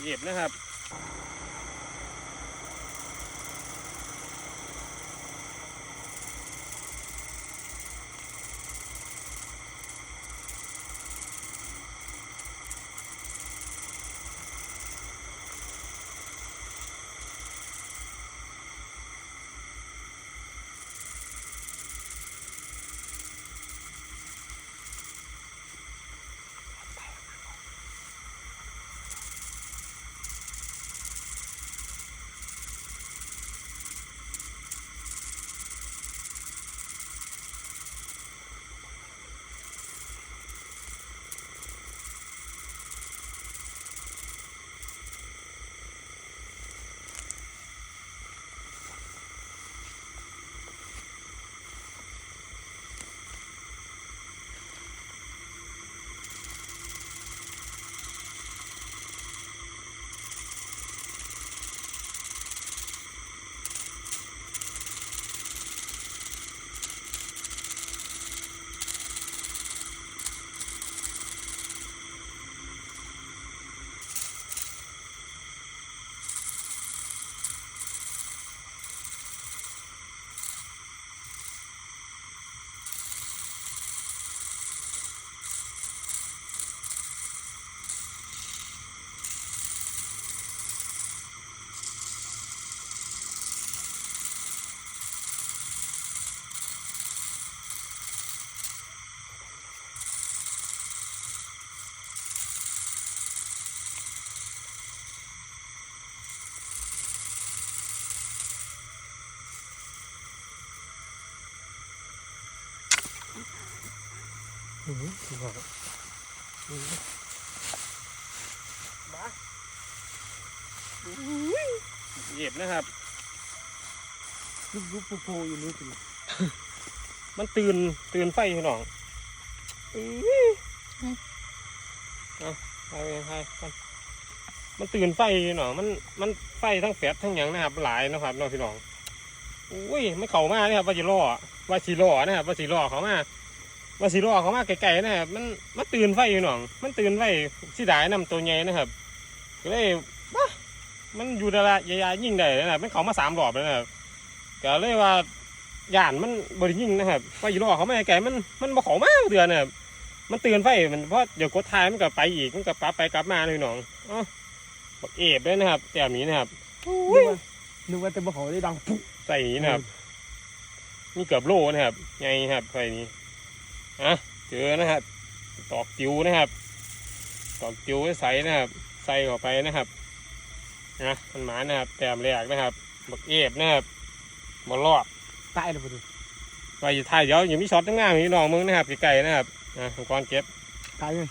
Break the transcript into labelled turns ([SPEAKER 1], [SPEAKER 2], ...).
[SPEAKER 1] เหยียบนะครับ อื้อหือถือว่าอื้อมาอุ้ยเหยียบนะครับ
[SPEAKER 2] ยุบยุบโผล่อยู่นี่สิ
[SPEAKER 1] มันตื่นตื่นไฟพี่น้องอื้อเอาไปไปไปก่อนมันตื่นไฟพี่น้องมันมันไฟทั้งแฟดทั้งหยังนะครับหลายนะครับน้องพี่น้องอุ้ยไม่เข่ามาเนี่ยครับว่าสิล่อว่าสิล่อนะครับว่าสิล่อเขามา ว่าสิล่อเขามาไกลๆนะครับมันมันตื่นไฟพี่น้อง มันตื่นไฟสิดายนำตัวใหญ่นะครับ ก็เลยว้ามันอยู่ระยะยายๆยิ่งได้เลยนะครับมันเขามาสามรอบแล้วนะครับก็เลยว่าย่านมันบริยิงนะครับว่าอยู่รอเขาไม่ไกลมันมันบ่เขามาเตือนนะครับมันเตือนไฟมันเพราะเดี๋ยวกดท้ายมันก็ไปอีกมันก็ปรับไปกลับมาเลยน้องอ๋อบักเอฟเลยนะครับแต่แบบนี้นะครับ
[SPEAKER 2] นึกว่านึกว่าแต่บ่เขาได้ดังปุ๊บ
[SPEAKER 1] ใส่อย่างนี้นะครับนี่เกือบโลนะครับไงครับไฟนี้ อะเจอนะครับ ตอกจิ๋วนะครับ ตอกจิ๋วใส่นะครับ ใส่เข้าไปนะครับนะมันหมานะครับแต้มแรกนะครับบักเอฟนะครับบอลรอด
[SPEAKER 2] ตายเลยพอดี
[SPEAKER 1] ไปอยู่ท้ายเดี๋ยวยังมีช็อตตั้งหน้าพี่น้องมึงนะครับไกลๆนะครับอะของกรเก็บ
[SPEAKER 2] ตายเลย